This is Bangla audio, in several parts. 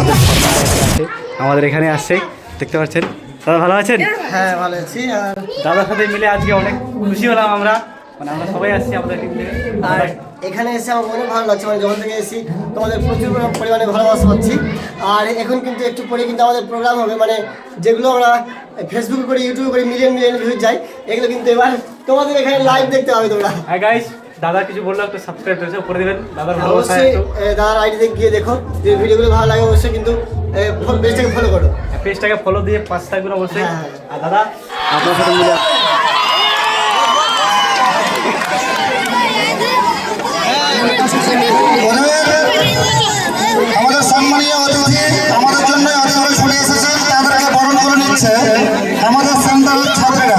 আমাদের আছে আমাদের এখানে আসছে দেখতে পাচ্ছেন। দাদা ভালো আছেন? হ্যাঁ ভালো আছি। আর দাদার সাথে মিলে আজকে অনেক খুশি হলাম আমরা। মানে আমরা সবাই আসছি আমাদের আর এখানে এসে আমার অনেক ভালো লাগছে। মানে যখন থেকে এসেছি তোমাদের প্রচুর পরিমাণে ভালোবাসা পাচ্ছি। আর এখন কিন্তু একটু পরে কিন্তু আমাদের প্রোগ্রাম হবে। মানে যেগুলো আমরা ফেসবুকে করে ইউটিউবে করে মিলিয়ন মিলিয়ন ভিউজ যাই এগুলো কিন্তু এবার তোমাদের এখানে লাইভ দেখতে হবে তোমরা। হ্যাঁ গাইস দাদা কিছু বলল একটু সাবস্ক্রাইব করে দেবেন। দাদার ভালোবাসা অবশ্যই এ, দাদার আইডিতে গিয়ে দেখো যে ভিডিওগুলো ভালো লাগে অবশ্যই কিন্তু পেজটাকে ফলো করো। পেজটাকে ফলো দিয়ে পাঁচ থাকবেন অবশ্যই। হ্যাঁ। আর দাদা? আপনার সাথে মিলে আমাদের সম্মানীয় অতিথি আমাদের জন্য অনেক দূরে ছুটে এসেছেন তাদেরকে বরণ করে নিচ্ছে। আমাদের ছাত্রীরা।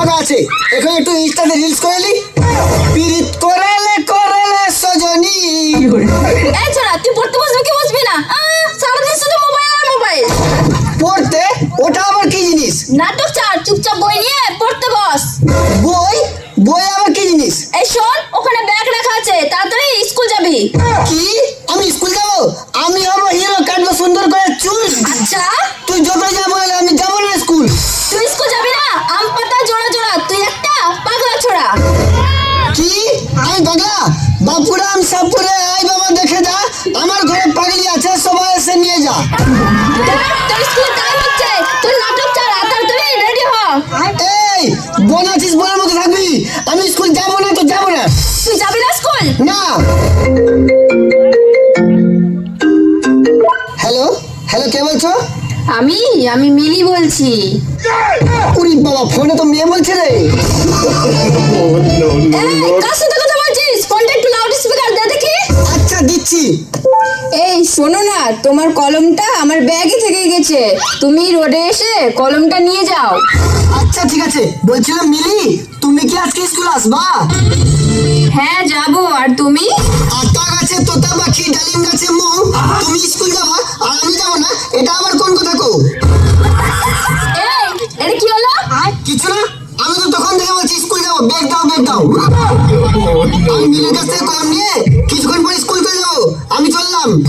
ফাঁকা আছে। এখন একটু ইনস্টাতে রিলস করে নি। পিরিত করেলে করেলে সজনী। এই ছোড়া তুই পড়তে বসবি কি বসবি না? আহ, সারাদিন শুধু মোবাইল আর মোবাইল পড়তে? ওটা আবার কি জিনিস? নাটক ছাড় চুপচাপ বই নিয়ে পড়তে বস। বই? বই আবার কি জিনিস? এই শোন ওখানে ব্যাগ রাখা আছে তাড়াতাড়ি স্কুল যাবি। কি? আমার ঘরে পাগলি আছে সবাই এসে নিয়ে যা। তোর স্কুল টাইম হচ্ছে তুই নাটক ছাড় তাড়াতাড়ি রেডি হ। এই বোন আছিস বোনের মতো থাকবি? আমি স্কুল যাব না তো যাব না। তুই যাবি না স্কুল? না। হ্যালো হ্যালো কে বলছো? আমি আমি মিলি বলছি। উরি বাবা ফোনে তো মেয়ে বলছে রে। কার সাথে কথা বলছিস? ফোনটা একটু লাউড স্পিকার দে দেখি। আচ্ছা দিচ্ছি। এই শোনো না তোমার কলমটা আমার ব্যাগে থেকে গেছে। তুমি রোডে এসে কলমটা নিয়ে যাও। আচ্ছা ঠিক আছে। বলছিলাম মিলি তুমি কি আজকে স্কুল আসবা? হ্যাঁ যাব। আর তুমি? আতা গাছে তোতা পাখি ডালিম গাছে মৌ তুমি স্কুল যাবা? আর আমি যাব না এটা আবার কোন কথা কো এই এটা কি হলো? কিছু না আমি তো তখন থেকে বলছি স্কুল যাব ব্যাগ দাও ব্যাগ দাও। আমি মিলের কাছ থেকে কলম নিয়ে কিছুক্ষণ পরে স্কুল চললাম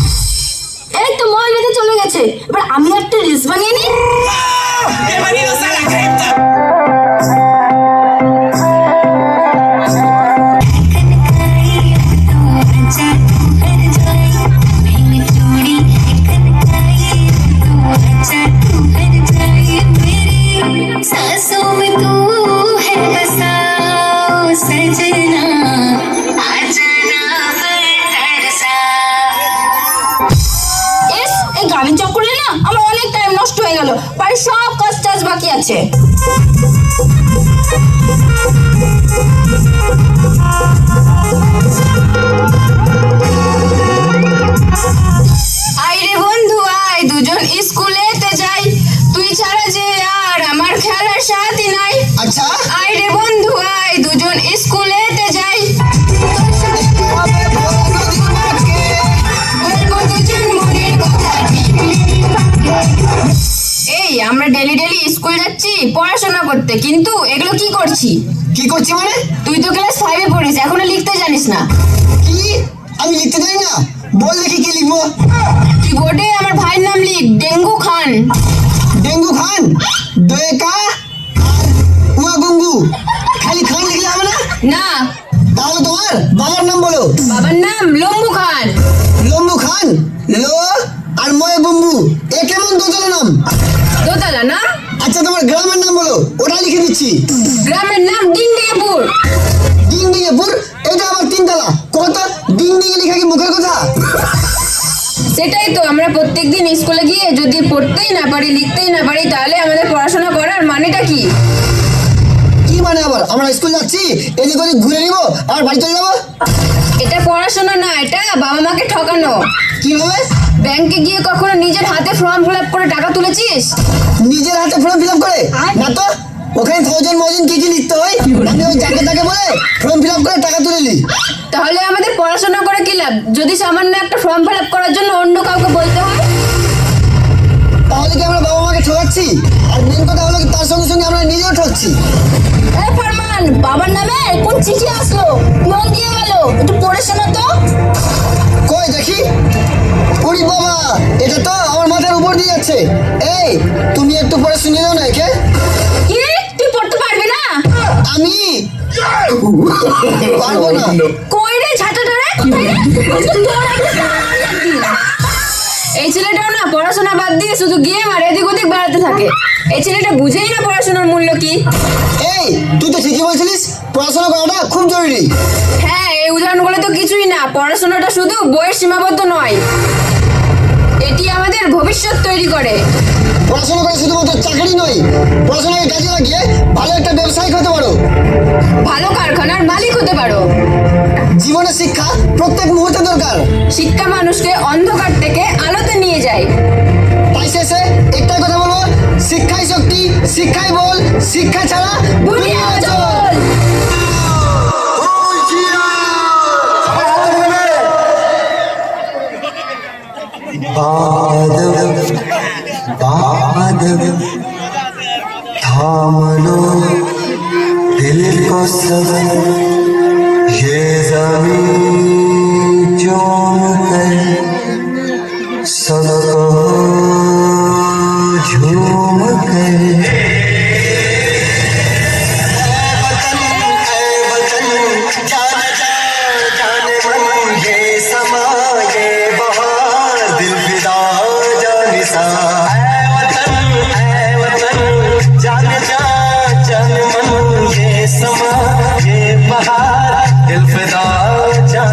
এই তো মোবাইল বেঁধে চলে গেছে। এবার আমি একটা রিলস বানিয়ে নিই? আছে আয় বন্ধু আয় দুজন স্কুলেতে যাই। তুই ছাড়া যে আর আমার খেলার সাথী নাই। আচ্ছা? আয় রে বন্ধু আয় দুজন স্কুলেতে যাই। এই আমরা ডেলি ডেলি পড়াশোনা করতে কিন্তু এগুলো কি করছি? কি করছি মানে? তুই তো ক্লাস ফাইভে পড়িস এখনও লিখতে জানিস না। কি? আমি লিখতে জানি না। বল দেখি কি লিখব। তুই বোর্ডে আমার ভাইয়ের নাম লিখ ডেঙ্গু খান। ডেঙ্গু খান? দয়েকা? আর উয়া গঙ্গু? খালি খান লিখলে হবে না? না। তাহলে তোমার বাবার নাম বলো। বাবার নাম লম্বু খান। লম্বু খান? লো আর ময় বম্বু এ কেমন দোতলা নাম? দোতলা না আচ্ছা তোমার গ্রামের নাম বলো ওটা লিখে দিচ্ছি। গ্রামের নাম ডিঙ্গিয়াপুর ডিঙ্গিয়াপুর এটা আমার তিনতলা কত? ডিং ডিঙে লেখা কি মুখের কথা? সেটাই তো আমরা প্রত্যেকদিন স্কুলে গিয়ে যদি পড়তেই না পারি লিখতেই না পারি তাহলে আমাদের পড়াশোনা করার মানেটা কি? মানে আবার? আমরা স্কুল যাচ্ছি এদিক ওদিক ঘুরে নিব আর বাড়ি চলে যাব? এটা পড়াশোনা না এটা বাবা মাকে ঠকানো। কীভাবে? ব্যাংকে গিয়ে কখনো নিজের হাতে ফর্ম ফিল করে টাকা তুলেছিস? নিজের হাতে ফর্ম ফিল করে? না তো? ওখানে থাউজেন্ড মাউজেন্ড কি কি লিখতে হয়? আমি ওই যাকে তাকে বলে ফর্ম ফিল করে টাকা তুলে নিই তাহলে আমাদের পড়াশোনা করে কি লাভ? যদি সামান্য একটা ফর্ম ফিল আপ করার জন্য অন্য কাউকে বলতে হয়? তাহলে কি আমরা বাবা মাকে ঠকাচ্ছি? আর মেন কথা হলো কি তার সঙ্গে সঙ্গে আমরা নিজেও ঠকছি। এই ফরমান বাবার নামে কোন চিঠি আসলো? কোন দিয়ে গেল একটু পড়ে শোনা তো। কই দেখি? ওরে বাবা এটা তো আমার মাথার উপর দিয়ে যাচ্ছে। এই তুমি একটু পরে শুনে দাও না একে। কি? তুই পড়তে পারবি না? আমি? পারব না। কই রে ঝাঁটাটা রে? কোথায় রে? বাদ দিয়ে শুধু গেম আর এদিক ওদিক বেড়াতে থাকে। এই ছেলেটা বুঝেই না পড়াশোনার মূল্য কি। এই তুই তো ঠিকই বলছিলিস পড়াশোনা করাটা খুব জরুরি। হ্যাঁ এই উদাহরণগুলো তো কিছুই না পড়াশোনাটা শুধু বইয়ের সীমাবদ্ধ নয়। এটি আমাদের ভবিষ্যৎ তৈরি করে। পড়াশোনা করে শুধুমাত্র চাকরি নয় পড়াশোনাকে কাজে লাগিয়ে ভালো একটা ব্যবসায়িক হতে পারো। ভালো কারখানার মালিক হতে পারো। জীবনে শিক্ষা প্রত্যেক মুহূর্তে দরকার। শিক্ষা মানুষকে অন্ধকার থেকে আলোতে নিয়ে যায়। শিক্ষাই বল শিক্ষা ছাড়া দুনিয়া অচল। বাদব বাদব থামলো দিল কসব